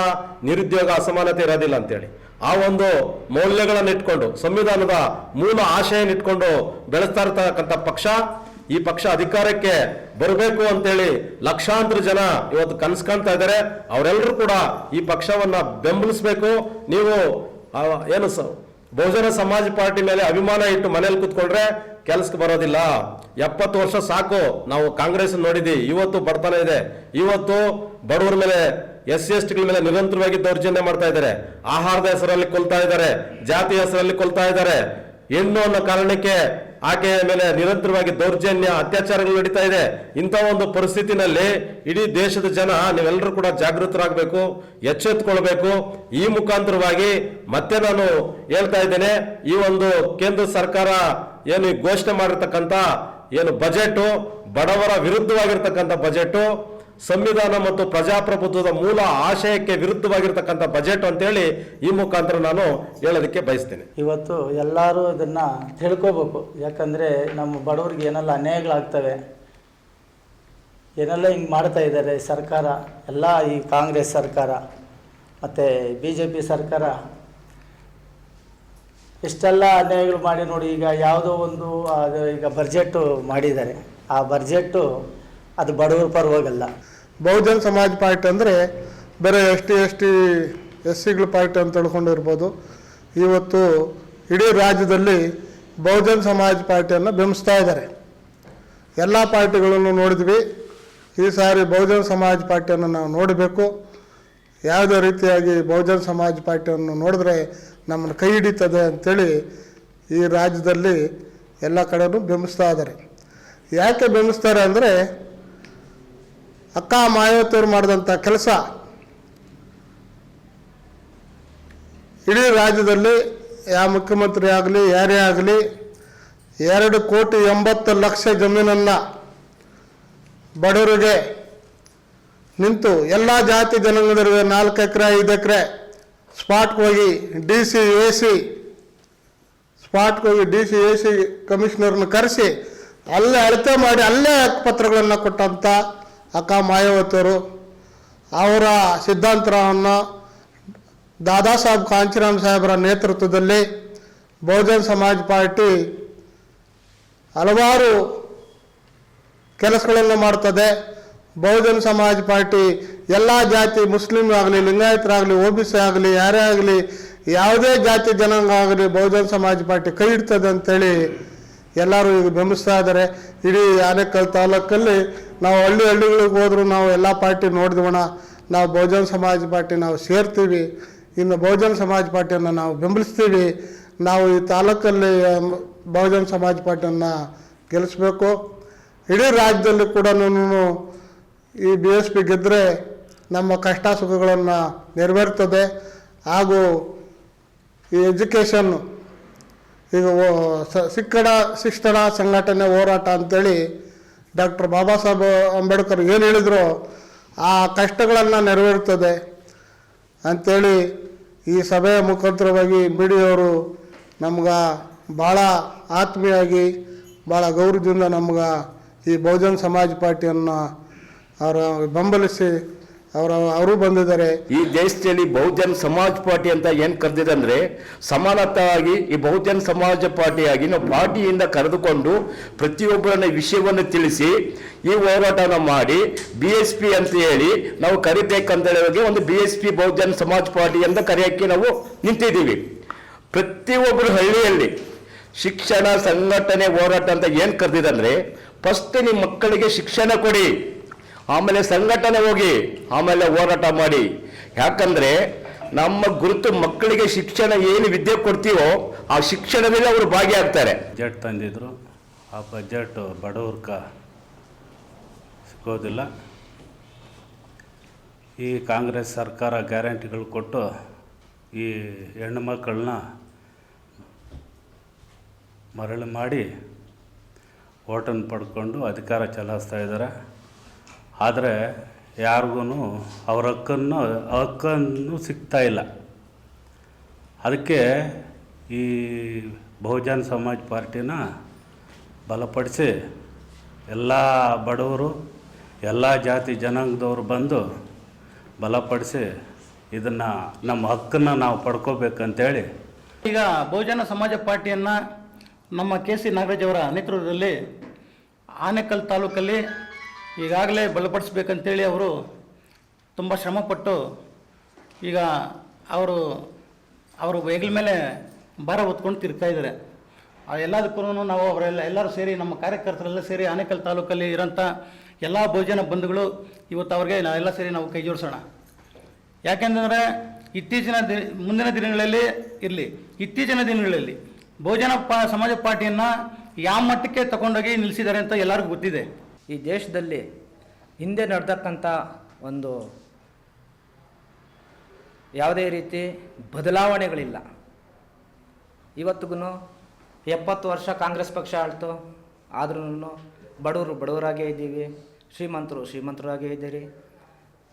ನಿರುದ್ಯೋಗ, ಅಸಮಾನತೆ ಇರೋದಿಲ್ಲ ಅಂತೇಳಿ. ಆ ಒಂದು ಮೌಲ್ಯಗಳನ್ನು ಇಟ್ಕೊಂಡು, ಸಂವಿಧಾನದ ಮೂಲ ಆಶಯನ ಇಟ್ಕೊಂಡು ಬೆಳೆಸ್ತಾ ಇರ್ತಕ್ಕಂಥ ಪಕ್ಷ, ಈ ಪಕ್ಷ ಅಧಿಕಾರಕ್ಕೆ ಬರಬೇಕು ಅಂತೇಳಿ ಲಕ್ಷಾಂತರ ಜನ ಇವತ್ತು ಕನಸು ಕಾಣ್ತಾ ಇದ್ದಾರೆ. ಅವರೆಲ್ಲರೂ ಕೂಡ ಈ ಪಕ್ಷವನ್ನ ಬೆಂಬಲಿಸಬೇಕು. ನೀವು ಏನು ಬಹುಜನ ಸಮಾಜ ಪಾರ್ಟಿ ಮೇಲೆ ಅಭಿಮಾನ ಇಟ್ಟು ಮನೇಲಿ ಕೂತ್ಕೊಂಡ್ರೆ ಕೆಲಸಕ್ಕೆ ಬರೋದಿಲ್ಲ. ಎಪ್ಪತ್ತು ವರ್ಷ ಸಾಕು ನಾವು ಕಾಂಗ್ರೆಸ್ ನೋಡಿದ್ವಿ. ಇವತ್ತು ಬಡತನ ಇದೆ. ಇವತ್ತು ಬಡವರ ಮೇಲೆ ಎಸ್ ಎಸ್ ಟಿಗಳ ಮೇಲೆ ನಿರಂತರವಾಗಿ ದೌರ್ಜನ್ಯ ಮಾಡ್ತಾ ಇದ್ದಾರೆ. ಆಹಾರದ ಹೆಸರಲ್ಲಿ ಕೊಲ್ತಾ ಇದ್ದಾರೆ. ಜಾತಿ ಹೆಸರಲ್ಲಿ ಕೊಲ್ತಾ ಇದ್ದಾರೆ. ಹೆಣ್ಣು ಅನ್ನೋ ಕಾರಣಕ್ಕೆ ಆಕೆಯ ಮೇಲೆ ನಿರಂತರವಾಗಿ ದೌರ್ಜನ್ಯ, ಅತ್ಯಾಚಾರಗಳು ನಡೀತಾ ಇದೆ. ಇಂಥ ಒಂದು ಪರಿಸ್ಥಿತಿನಲ್ಲಿ ಇಡೀ ದೇಶದ ಜನ, ನೀವೆಲ್ಲರೂ ಕೂಡ ಜಾಗೃತರಾಗಬೇಕು, ಎಚ್ಚೆತ್ಕೊಳ್ಬೇಕು. ಈ ಮುಖಾಂತರವಾಗಿ ಮತ್ತೆ ನಾನು ಹೇಳ್ತಾ ಇದ್ದೇನೆ, ಈ ಒಂದು ಕೇಂದ್ರ ಸರ್ಕಾರ ಏನು ಘೋಷಣೆ ಮಾಡಿರ್ತಕ್ಕಂಥ ಏನು ಬಜೆಟ್, ಬಡವರ ವಿರುದ್ಧವಾಗಿರ್ತಕ್ಕಂಥ ಬಜೆಟ್ ಸಂವಿಧಾನ ಮತ್ತು ಪ್ರಜಾಪ್ರಭುತ್ವದ ಮೂಲ ಆಶಯಕ್ಕೆ ವಿರುದ್ಧವಾಗಿರ್ತಕ್ಕಂಥ ಬಜೆಟ್ ಅಂತೇಳಿ ಈ ಮುಖಾಂತರ ನಾನು ಹೇಳೋದಕ್ಕೆ ಬಯಸ್ತೇನೆ. ಇವತ್ತು ಎಲ್ಲರೂ ಇದನ್ನು ತಿಳ್ಕೋಬೇಕು. ಯಾಕಂದರೆ ನಮ್ಮ ಬಡವರಿಗೆ ಏನೆಲ್ಲ ಅನ್ಯಾಯಗಳಾಗ್ತವೆ, ಏನೆಲ್ಲ ಹಿಂಗೆ ಮಾಡ್ತಾ ಇದ್ದಾರೆ ಸರ್ಕಾರ, ಎಲ್ಲ ಈ ಕಾಂಗ್ರೆಸ್ ಸರ್ಕಾರ, ಮತ್ತು ಬಿ ಜೆ ಪಿ ಸರ್ಕಾರ ಇಷ್ಟೆಲ್ಲ ಅನ್ಯಾಯಗಳು ಮಾಡಿ ನೋಡಿ ಈಗ ಯಾವುದೋ ಒಂದು ಈಗ ಬಜೆಟ್ಟು ಮಾಡಿದ್ದಾರೆ. ಆ ಬಜೆಟ್ಟು ಅದು ಬಡವರ ಪರವಾಗಲ್ಲ. ಬಹುಜನ ಸಮಾಜ್ ಪಾರ್ಟಿ ಅಂದರೆ ಬೇರೆ S T S T S ಸಿಗಳ party ಅಂತ ತಿಳ್ಕೊಂಡಿರ್ಬೋದು. ಇವತ್ತು ಇಡೀ ರಾಜ್ಯದಲ್ಲಿ ಬಹುಜನ ಸಮಾಜ ಪಾರ್ಟಿಯನ್ನು ಬೆಂಬಿಸ್ತಾ ಇದ್ದಾರೆ. ಎಲ್ಲ ಪಾರ್ಟಿಗಳನ್ನು ನೋಡಿದ್ವಿ. ಈ ಸಾರಿ ಬಹುಜನ ಸಮಾಜ ಪಾರ್ಟಿಯನ್ನು ನಾವು ನೋಡಬೇಕು. ಯಾವುದೇ ರೀತಿಯಾಗಿ ಬಹುಜನ ಸಮಾಜ ಪಾರ್ಟಿಯನ್ನು ನೋಡಿದ್ರೆ ನಮ್ಮನ್ನು ಕೈ ಹಿಡಿತದೆ ಅಂಥೇಳಿ ಈ ರಾಜ್ಯದಲ್ಲಿ ಎಲ್ಲ ಕಡೆಯೂ ಬೆಂಬಿಸ್ತಾ ಇದ್ದಾರೆ. ಯಾಕೆ ಬೆಂಬಿಸ್ತಾರೆ ಅಂದರೆ ಅಕ್ಕ ಮಾಯಾವತಿಯವರು ಮಾಡಿದಂಥ ಕೆಲಸ ಇಡೀ ರಾಜ್ಯದಲ್ಲಿ ಯಾವ ಮುಖ್ಯಮಂತ್ರಿ ಆಗಲಿ, ಯಾರೇ ಆಗಲಿ, ಎರಡು ಕೋಟಿ ಎಂಬತ್ತು ಲಕ್ಷ ಜಮೀನನ್ನು ಬಡವರಿಗೆ ನಿಂತು ಎಲ್ಲ ಜಾತಿ ಜನಾಂಗದವರಿಗೆ ನಾಲ್ಕು ಎಕರೆ, ಐದು ಎಕರೆ ಸ್ಪಾಟ್ಗೆ ಹೋಗಿ ಡಿ ಸಿ ಎ ಸಿ, ಸ್ಪಾಟ್ಗೆ ಹೋಗಿ ಡಿ ಸಿ ಎ ಸಿ ಕಮಿಷನರ್ನ ಕರೆಸಿ ಅಲ್ಲೇ ಅಳತೆ ಮಾಡಿ ಅಲ್ಲೇ ಹಕ್ಕುಪತ್ರಗಳನ್ನು ಕೊಟ್ಟಂಥ ಅಕ್ಕ ಮಾಯಾವತಿಯವರು ಅವರ ಸಿದ್ಧಾಂತವನ್ನು ದಾದಾ ಸಾಹೇಬ್ ಕಾಂಚಿರಾಮ್ ಸಾಹೇಬರ ನೇತೃತ್ವದಲ್ಲಿ ಬಹುಜನ ಸಮಾಜ್ ಪಾರ್ಟಿ ಹಲವಾರು ಕೆಲಸಗಳನ್ನು ಮಾಡ್ತದೆ. ಬಹುಜನ ಸಮಾಜ್ ಪಾರ್ಟಿ ಎಲ್ಲ ಜಾತಿ ಮುಸ್ಲಿಂ ಆಗಲಿ, ಲಿಂಗಾಯತರಾಗಲಿ, ಒ ಬಿ ಸಿ ಆಗಲಿ, ಯಾರೇ ಆಗಲಿ, ಯಾವುದೇ ಜಾತಿ ಜನಾಂಗ ಆಗಲಿ ಬಹುಜನ ಸಮಾಜ್ ಪಾರ್ಟಿ ಕೈ ಇಡ್ತದೆ ಅಂತೇಳಿ ಎಲ್ಲರೂ ಈಗ ಬೆಂಬಲಿಸ್ತಾ ಇದ್ದಾರೆ. ಇಡೀ ಆನೇಕಲ್ ತಾಲೂಕಲ್ಲಿ ನಾವು ಹಳ್ಳಿ ಹಳ್ಳಿಗಳಿಗೆ ಹೋದ್ರು ನಾವು ಎಲ್ಲ ಪಾರ್ಟಿ ನೋಡಿದ್ವಣ. ನಾವು ಬಹುಜನ ಸಮಾಜ ಪಾರ್ಟಿ ನಾವು ಸೇರ್ತೀವಿ. ಇನ್ನು ಬಹುಜನ ಸಮಾಜ ಪಾರ್ಟಿಯನ್ನು ನಾವು ಬೆಂಬಲಿಸ್ತೀವಿ. ನಾವು ಈ ತಾಲೂಕಲ್ಲಿ ಬಹುಜನ ಸಮಾಜ ಪಾರ್ಟಿಯನ್ನು ಗೆಲ್ಲಿಸ್ಬೇಕು ಇಡೀ ರಾಜ್ಯದಲ್ಲಿ ಕೂಡ ಈ ಬಿ ಎಸ್ ಪಿ ಗೆದ್ದರೆ ನಮ್ಮ ಕಷ್ಟ ಸುಖಗಳನ್ನು ನೆರವೇರ್ತದೆ. ಹಾಗೂ ಈ ಎಜುಕೇಷನ್ ಈಗ ಸಿಕ್ಕಡ, ಶಿಕ್ಷಣ ಸಂಘಟನೆ ಹೋರಾಟ ಅಂತೇಳಿ ಡಾಕ್ಟರ್ ಬಾಬಾ ಸಾಹೇಬ್ ಅಂಬೇಡ್ಕರ್ ಏನು ಹೇಳಿದ್ರು, ಆ ಕಷ್ಟಗಳನ್ನು ನೆರವೇರ್ತದೆ ಅಂಥೇಳಿ ಈ ಸಭೆಯ ಮುಖಾಂತರವಾಗಿ ಬಿಡಿಯವರು ನಮ್ಗೆ ಭಾಳ ಆತ್ಮೀಯಾಗಿ ಭಾಳ ಗೌರವದಿಂದ ನಮ್ಗೆ ಈ ಬಹುಜನ ಸಮಾಜ ಪಾರ್ಟಿಯನ್ನು ಅವರು ಬೆಂಬಲಿಸಿ ಅವರ ಅವರು ಬಂದಿದ್ದಾರೆ. ಈ ದೇಶದಲ್ಲಿ ಬಹುಜನ್ ಸಮಾಜ್ ಪಾರ್ಟಿ ಅಂತ ಏನ್ ಕರೆದಿದೆ ಅಂದ್ರೆ ಸಮಾನತಾಗಿ ಈ ಬಹುಜನ್ ಸಮಾಜ ಪಾರ್ಟಿಯಾಗಿ ನಾವು ಪಾರ್ಟಿಯಿಂದ ಕರೆದುಕೊಂಡು ಪ್ರತಿಯೊಬ್ಬರನ್ನ ವಿಷಯವನ್ನು ತಿಳಿಸಿ, ಈ ಹೋರಾಟನ ಮಾಡಿ, ಬಿ ಎಸ್ ಪಿ ಅಂತ ಹೇಳಿ ನಾವು ಕರಿಬೇಕಂತ ಹೇಳಿ ಒಂದು B S P Bahujan Samaj party ಅಂತ ಕರೆಯೋಕ್ಕೆ ನಾವು ನಿಂತಿದ್ದೀವಿ. ಪ್ರತಿಯೊಬ್ಬರು ಹಳ್ಳಿಯಲ್ಲಿ ಶಿಕ್ಷಣ ಸಂಘಟನೆ ಹೋರಾಟ ಅಂತ ಏನು ಕರೆದಿದೆ ಅಂದ್ರೆ ಫಸ್ಟ್ ನಿಮ್ಮ ಮಕ್ಕಳಿಗೆ ಶಿಕ್ಷಣ ಕೊಡಿ. ಆಮೇಲೆ ಸಂಘಟನೆ ಹೋಗಿ, ಆಮೇಲೆ ಹೋರಾಟ ಮಾಡಿ. ಯಾಕಂದ್ರೆ ನಮ್ಮ ಗುರುತು ಮಕ್ಕಳಿಗೆ ಶಿಕ್ಷಣ ಏನು ವಿದ್ಯೆ ಕೊಡ್ತೀವೋ, ಆ ಶಿಕ್ಷಣದಲ್ಲಿ ಅವರು ಭಾಗಿಯಾಗ್ತಾರೆ. ಬಜೆಟ್ ತಂದಿದ್ರು. ಆ ಬಜೆಟ್ ಬಡವ್ರಕ ಸಿಗೋದಿಲ್ಲ. ಈ ಕಾಂಗ್ರೆಸ್ ಸರ್ಕಾರ ಗ್ಯಾರಂಟಿಗಳು ಕೊಟ್ಟು ಈ ಹೆಣ್ಣು ಮಕ್ಕಳನ್ನ ಮರಳು ಮಾಡಿ ಓಟನ್ನು ಪಡ್ಕೊಂಡು ಅಧಿಕಾರ ಚಲಾಯಿಸ್ತಾ ಇದ್ದಾರೆ. ಆದರೆ ಯಾರಿಗೂ ಅವ್ರ ಹಕ್ಕನ್ನು ಹಕ್ಕನ್ನು ಸಿಗ್ತಾ ಇಲ್ಲ. ಅದಕ್ಕೆ ಈ ಬಹುಜನ ಸಮಾಜ್ ಪಾರ್ಟಿನ ಬಲಪಡಿಸಿ ಎಲ್ಲ ಬಡವರು, ಎಲ್ಲ ಜಾತಿ ಜನಾಂಗದವರು ಬಂದು ಬಲಪಡಿಸಿ ಇದನ್ನು, ನಮ್ಮ ಹಕ್ಕನ್ನು ನಾವು ಪಡ್ಕೋಬೇಕಂತೇಳಿ. ಈಗ ಬಹುಜನ ಸಮಾಜ ಪಾರ್ಟಿಯನ್ನು ನಮ್ಮ ಕೆ ಸಿ ನಾಗರಾಜ್ ಅವರ ನೇತೃತ್ವದಲ್ಲಿ ಆನೇಕಲ್ ತಾಲೂಕಲ್ಲಿ ಈಗಾಗಲೇ ಬಲಪಡಿಸ್ಬೇಕಂತೇಳಿ ಅವರು ತುಂಬ ಶ್ರಮಪಟ್ಟು ಈಗ ಅವರು ಅವರು ಹೆಗಲ ಮೇಲೆ ಭಾರ ಹೊತ್ಕೊಂಡು ತಿರ್ತಾ ಇದ್ದಾರೆ. ಎಲ್ಲದಕ್ಕೂ ನಾವು ಅವರೆಲ್ಲ, ಎಲ್ಲರೂ ಸೇರಿ ನಮ್ಮ ಕಾರ್ಯಕರ್ತರೆಲ್ಲ ಸೇರಿ ಆನೇಕಲ್ ತಾಲೂಕಲ್ಲಿ ಇರೋಂಥ ಎಲ್ಲ ಬಹುಜನ ಬಂಧುಗಳು ಇವತ್ತು ಅವ್ರಿಗೆ ನಾವೆಲ್ಲ ಸೇರಿ ನಾವು ಕೈ ಜೋಡಿಸೋಣ. ಯಾಕೆಂತಂದರೆ ಇತ್ತೀಚಿನ ದಿ ಮುಂದಿನ ದಿನಗಳಲ್ಲಿ ಇರಲಿ, ಇತ್ತೀಚಿನ ದಿನಗಳಲ್ಲಿ ಬಹುಜನ ಪಾ ಸಮಾಜ ಪಾರ್ಟಿಯನ್ನು ಯಾವ ಮಟ್ಟಕ್ಕೆ ತಗೊಂಡೋಗಿ ನಿಲ್ಲಿಸಿದ್ದಾರೆ ಅಂತ ಎಲ್ಲರಿಗೂ ಗೊತ್ತಿದೆ. ಈ ದೇಶದಲ್ಲಿ ಹಿಂದೆ ನಡೆದಕ್ಕಂಥ ಒಂದು ಯಾವುದೇ ರೀತಿ ಬದಲಾವಣೆಗಳಿಲ್ಲ. ಇವತ್ತಿಗೂ ಎಪ್ಪತ್ತು ವರ್ಷ ಕಾಂಗ್ರೆಸ್ ಪಕ್ಷ ಆಳ್ತು. ಆದ್ರೂ ಬಡವರು ಬಡವರಾಗೇ ಇದ್ದೀವಿ. ಶ್ರೀಮಂತರು ಶ್ರೀಮಂತರಾಗೇ ಇದ್ದೀರಿ.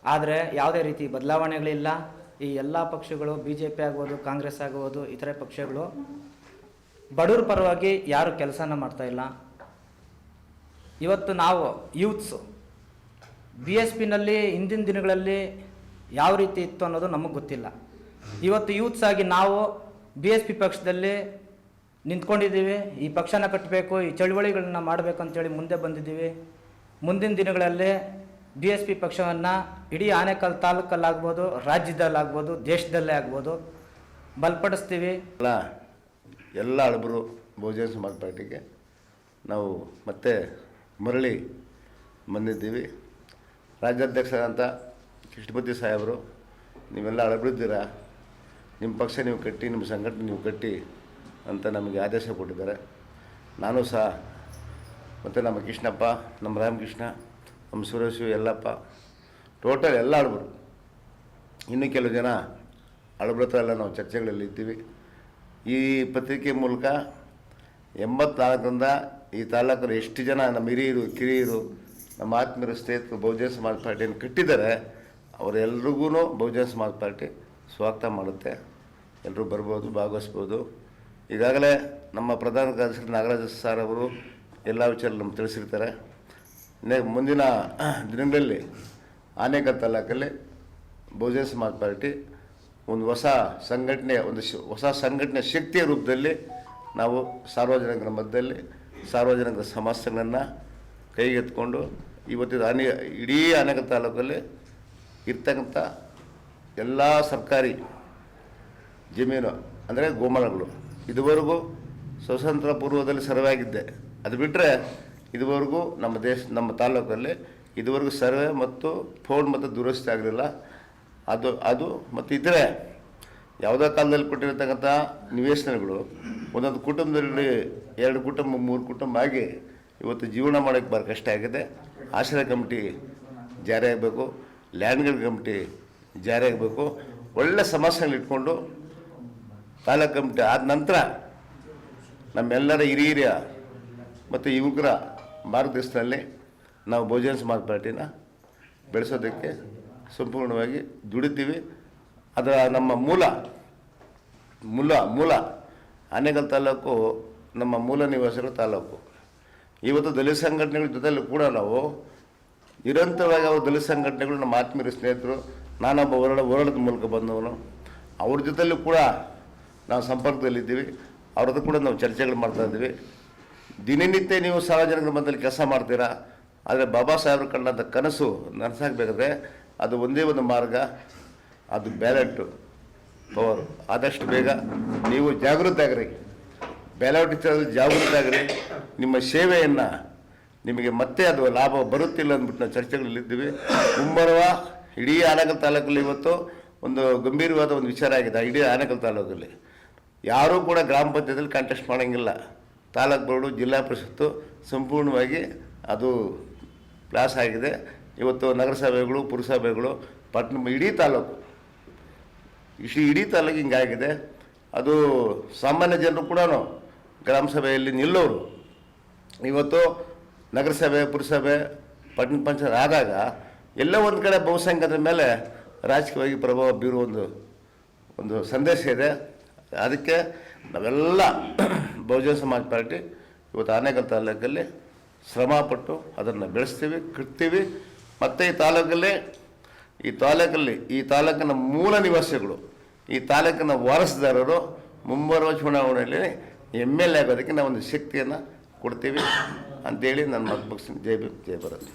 ಆದರೆ ಯಾವುದೇ ರೀತಿ ಬದಲಾವಣೆಗಳಿಲ್ಲ. ಈ ಎಲ್ಲ ಪಕ್ಷಗಳು ಬಿ ಜೆ ಪಿ ಆಗ್ಬೋದು, ಕಾಂಗ್ರೆಸ್ ಆಗ್ಬೋದು, ಇತರೆ ಪಕ್ಷಗಳು ಬಡವ್ರ ಪರವಾಗಿ ಯಾರು ಕೆಲಸನ ಮಾಡ್ತಾ ಇಲ್ಲ. ಇವತ್ತು ನಾವು ಯೂತ್ಸು ಬಿ ಎಸ್ ಪಿನಲ್ಲಿ ಹಿಂದಿನ ದಿನಗಳಲ್ಲಿ ಯಾವ ರೀತಿ ಇತ್ತು ಅನ್ನೋದು ನಮಗೆ ಗೊತ್ತಿಲ್ಲ. ಇವತ್ತು ಯೂತ್ಸ್ ಆಗಿ ನಾವು ಬಿ ಎಸ್ ಪಿ ಪಕ್ಷದಲ್ಲಿ ನಿಂತ್ಕೊಂಡಿದ್ದೀವಿ. ಈ ಪಕ್ಷನ ಕಟ್ಟಬೇಕು, ಈ ಚಳುವಳಿಗಳನ್ನ ಮಾಡಬೇಕು ಅಂತೇಳಿ ಮುಂದೆ ಬಂದಿದ್ದೀವಿ. ಮುಂದಿನ ದಿನಗಳಲ್ಲಿ ಬಿ ಎಸ್ ಪಿ ಪಕ್ಷವನ್ನು ಇಡೀ ಆನೇಕಲ್ ತಾಲೂಕಲ್ಲಾಗ್ಬೋದು, ರಾಜ್ಯದಲ್ಲಾಗ್ಬೋದು, ದೇಶದಲ್ಲೇ ಆಗ್ಬೋದು ಬಲಪಡಿಸ್ತೀವಿ. ಅಲ್ಲ, ಎಲ್ಲ ಹಳಬರು ಬಹುಜನ ಸಮಾಜ ಪಾರ್ಟಿಗೆ ನಾವು ಮತ್ತೆ ಮರಳಿ ಬಂದಿದ್ದೀವಿ. ರಾಜ್ಯಾಧ್ಯಕ್ಷರಾದಂಥ ಕೃಷ್ಣಪತಿ ಸಾಹೇಬರು, ನೀವೆಲ್ಲ ಹಳಬರಿದ್ದೀರಾ ನಿಮ್ಮ ಪಕ್ಷ ನೀವು ಕಟ್ಟಿ, ನಿಮ್ಮ ಸಂಘಟನೆ ನೀವು ಕಟ್ಟಿ ಅಂತ ನಮಗೆ ಆದೇಶ ಕೊಟ್ಟಿದ್ದಾರೆ. ನಾನು ಸಹ ಮತ್ತು ನಮ್ಮ ಕೃಷ್ಣಪ್ಪ, ನಮ್ಮ ರಾಮಕೃಷ್ಣ, ನಮ್ಮ ಸುರೇಶು, ಯಲ್ಲಪ್ಪ ಟೋಟಲ್ ಎಲ್ಲ ಹಳಬರು ಇನ್ನು ಕೆಲವು ಜನ ಅಳಬಿಡ್ತಾರೆಲ್ಲ ಎಲ್ಲ ನಾವು ಚರ್ಚೆಗಳಲ್ಲಿ ಇದ್ದೀವಿ. ಈ ಪತ್ರಿಕೆ ಮೂಲಕ ಎಂಬತ್ನಾಲ್ಕರಿಂದ ಈ ತಾಲೂಕಲ್ಲಿ ಎಷ್ಟು ಜನ ನಮ್ಮ ಹಿರಿಯರು, ಕಿರಿಯರು, ನಮ್ಮ ಆತ್ಮೀಯರು ಸ್ನೇಹಿತರು ಬಹುಜನ ಸಮಾಜ ಪಾರ್ಟಿಯನ್ನು ಕಟ್ಟಿದ್ದಾರೆ ಅವರೆಲ್ರಿಗೂ ಬಹುಜನ ಸಮಾಜ ಪಾರ್ಟಿ ಸ್ವಾಗತ ಮಾಡುತ್ತೆ. ಎಲ್ಲರೂ ಬರ್ಬೋದು, ಭಾಗವಹಿಸ್ಬೋದು. ಈಗಾಗಲೇ ನಮ್ಮ ಪ್ರಧಾನ ಕಾರ್ಯದರ್ಶಿ ನಾಗರಾಜ ಸರ್ ಅವರು ಎಲ್ಲ ವಿಚಾರ ನಮ್ಗೆ ತಿಳಿಸಿರ್ತಾರೆ. ಮುಂದಿನ ದಿನಗಳಲ್ಲಿ ಆನೇಕಲ್ ತಾಲೂಕಲ್ಲಿ ಬಹುಜನ ಸಮಾಜ ಪಾರ್ಟಿ ಒಂದು ಹೊಸ ಸಂಘಟನೆ, ಒಂದು ಹೊಸ ಸಂಘಟನೆ ಶಕ್ತಿಯ ರೂಪದಲ್ಲಿ ನಾವು ಸಾರ್ವಜನಿಕರ ಮಧ್ಯದಲ್ಲಿ ಸಾರ್ವಜನಿಕರ ಸಮಸ್ಯೆಗಳನ್ನು ಕೈಗೆತ್ಕೊಂಡು ಇವತ್ತಿನ ಅನೇ, ಇಡೀ ಅನೇಕ ತಾಲೂಕಲ್ಲಿ ಇರ್ತಕ್ಕಂಥ ಎಲ್ಲ ಸರ್ಕಾರಿ ಜಮೀನು, ಅಂದರೆ ಗೋಮಾಳಗಳು, ಇದುವರೆಗೂ ಸ್ವತಂತ್ರ ಪೂರ್ವದಲ್ಲಿ ಸರ್ವೆ ಆಗಿದ್ದೆ ಅದು ಬಿಟ್ಟರೆ ಇದುವರೆಗೂ ನಮ್ಮ ದೇಶ, ನಮ್ಮ ತಾಲೂಕಲ್ಲಿ ಇದುವರೆಗೂ ಸರ್ವೆ ಮತ್ತು ಫೋನ್ ಮತ್ತು ದುರಸ್ತಿ ಆಗಲಿಲ್ಲ. ಅದು ಅದು ಮತ್ತು ಇತರೆ ಯಾವುದೇ ಕಾಲದಲ್ಲಿ ಕೊಟ್ಟಿರತಕ್ಕಂಥ ನಿವೇಶನಗಳು ಒಂದೊಂದು ಕುಟುಂಬದಲ್ಲಿ ಎರಡು ಕುಟುಂಬ, ಮೂರು ಕುಟುಂಬ ಆಗಿ ಇವತ್ತು ಜೀವನ ಮಾಡೋಕ್ಕೆ ಭಾಳ ಕಷ್ಟ ಆಗಿದೆ. ಆಶ್ರಯ ಕಮಿಟಿ ಜಾರಿಯಾಗಬೇಕು ಲ್ಯಾಂಡ್ಗಳ ಕಮಿಟಿ ಜಾರಿಯಾಗಬೇಕು ಒಳ್ಳೆ ಸಮಸ್ಯೆಗಳು ಇಟ್ಕೊಂಡು ತಾಲೂಕು ಕಮಿಟಿ ಆದ ನಂತರ ನಮ್ಮೆಲ್ಲರ ಹಿರಿಯರ ಮತ್ತು ಯುವಕರ ಮಾರ್ಗದರ್ಶನದಲ್ಲಿ ನಾವು ಬಹುಜನ ಸಮಾಜ ಪಾರ್ಟಿನ ಬೆಳೆಸೋದಕ್ಕೆ ಸಂಪೂರ್ಣವಾಗಿ ದುಡಿತೀವಿ. ಅದರ ನಮ್ಮ ಮೂಲ ಮೂಲ ಮೂಲ ಆನೇಕಲ್ ತಾಲೂಕು ನಮ್ಮ ಮೂಲ ನಿವಾಸಿಗಳ ತಾಲೂಕು. ಇವತ್ತು ದಲಿತ ಸಂಘಟನೆಗಳ ಜೊತೆಯಲ್ಲಿ ಕೂಡ ನಾವು ನಿರಂತರವಾಗಿ ಅವರು ದಲಿತ ಸಂಘಟನೆಗಳು ನಮ್ಮ ಆತ್ಮೀಯ ಸ್ನೇಹಿತರು, ನಾನೊಬ್ಬ ಹೋರಾಡ ಹೋರಾಟದ ಮೂಲಕ ಬಂದವನು. ಅವ್ರ ಜೊತೆಯಲ್ಲೂ ಕೂಡ ನಾವು ಸಂಪರ್ಕದಲ್ಲಿದ್ದೀವಿ. ಅವ್ರ ಕೂಡ ನಾವು ಚರ್ಚೆಗಳು ಮಾಡ್ತಾ ಇದ್ದೀವಿ. ದಿನನಿತ್ಯ ನೀವು ಸಾರ್ವಜನಿಕರ ಮಧ್ಯದಲ್ಲಿ ಕೆಲಸ ಮಾಡ್ತೀರಾ? ಆದರೆ ಬಾಬಾ ಸಾಹೇಬರು ಕಂಡಂಥ ಕನಸು ನನಸಾಗಬೇಕಾದ್ರೆ ಅದು ಒಂದೇ ಒಂದು ಮಾರ್ಗ, ಅದು ಬ್ಯಾಲೆಟು. ಪವರ್ ಆದಷ್ಟು ಬೇಗ ನೀವು ಜಾಗೃತ ಆಗ್ರಿ. ಬ್ಯಾಲೆಟ್ ವಿಚಾರದಲ್ಲಿ ಜಾಗೃತ ಆಗ್ರಿ. ನಿಮ್ಮ ಸೇವೆಯನ್ನು ನಿಮಗೆ ಮತ್ತೆ ಅದು ಲಾಭ ಬರುತ್ತಿಲ್ಲ ಅಂದ್ಬಿಟ್ಟು ನಾವು ಚರ್ಚೆಗಳಲ್ಲಿದ್ದೀವಿ ಮುಂಬರುವ ಇಡೀ ಆನಕಲ್ ತಾಲೂಕಲ್ಲಿ ಇವತ್ತು ಒಂದು ಗಂಭೀರವಾದ ಒಂದು ವಿಚಾರ ಆಗಿದೆ. ಇಡೀ ಆನಕಲ್ ತಾಲೂಕಲ್ಲಿ. ಯಾರೂ ಕೂಡ ಗ್ರಾಮ ಪಂಚಾಯತಲ್ಲಿ ಕಾಂಟೆಸ್ಟ್ ಮಾಡೋಂಗಿಲ್ಲ. ತಾಲೂಕು ಬೋರ್ಡು ಜಿಲ್ಲಾ ಪರಿಷತ್ತು ಸಂಪೂರ್ಣವಾಗಿ ಅದು ಪ್ಲಾಸ್ ಆಗಿದೆ. ಇವತ್ತು ನಗರಸಭೆಗಳು, ಪುರಸಭೆಗಳು ಪಟ್ಟಣ ಇಡೀ ತಾಲೂಕು ಇಷ್ಟು ಇಡೀ ತಾಲೂಕು ಹಿಂಗಾಗಿದೆ ಅದು ಸಾಮಾನ್ಯ ಜನರು ಕೂಡ ಗ್ರಾಮ ಸಭೆಯಲ್ಲಿ ನಿಲ್ಲೋರು. ಇವತ್ತು ನಗರಸಭೆ, ಪುರಸಭೆ, ಪಟ್ಟಣ ಪಂಚಾಯತ್ ಆದಾಗ ಎಲ್ಲ ಒಂದು ಕಡೆ ಬಹುಸಂಖ್ಯಾತರ ಮೇಲೆ ರಾಜಕೀಯವಾಗಿ ಪ್ರಭಾವ ಬೀರುವ ಒಂದು ಒಂದು ಸಂದೇಶ ಇದೆ. ಅದಕ್ಕೆ ನಾವೆಲ್ಲ ಬಹುಜನ ಸಮಾಜ ಪಾರ್ಟಿ ಇವತ್ತು ಆನೇಕಲ್ ತಾಲೂಕಲ್ಲಿ ಶ್ರಮಪಟ್ಟು ಅದನ್ನು ಬೆಳೆಸ್ತೀವಿ, ಕಟ್ತೀವಿ. ಮತ್ತು ಈ ತಾಲೂಕಲ್ಲಿ ಈ ತಾಲೂಕಲ್ಲಿ, ಈ ತಾಲೂಕಿನ ಮೂಲ ನಿವಾಸಿಗಳು, ಈ ತಾಲೂಕಿನ ವಾರಸುದಾರರು ಮುಂಬರುವ ಚುನಾವಣೆಯಲ್ಲಿ ಎಂ ಎಲ್ ಎ ಆಗೋದಕ್ಕೆ ನಾವು ಒಂದು ಶಕ್ತಿಯನ್ನು ಕೊಡ್ತೀವಿ ಅಂತೇಳಿ ನನ್ನ ಮತ ಮುಗಿಸ್ತೀನಿ ಜೈ ಭೀಮ್, ಜೈ ಭಾರತ್.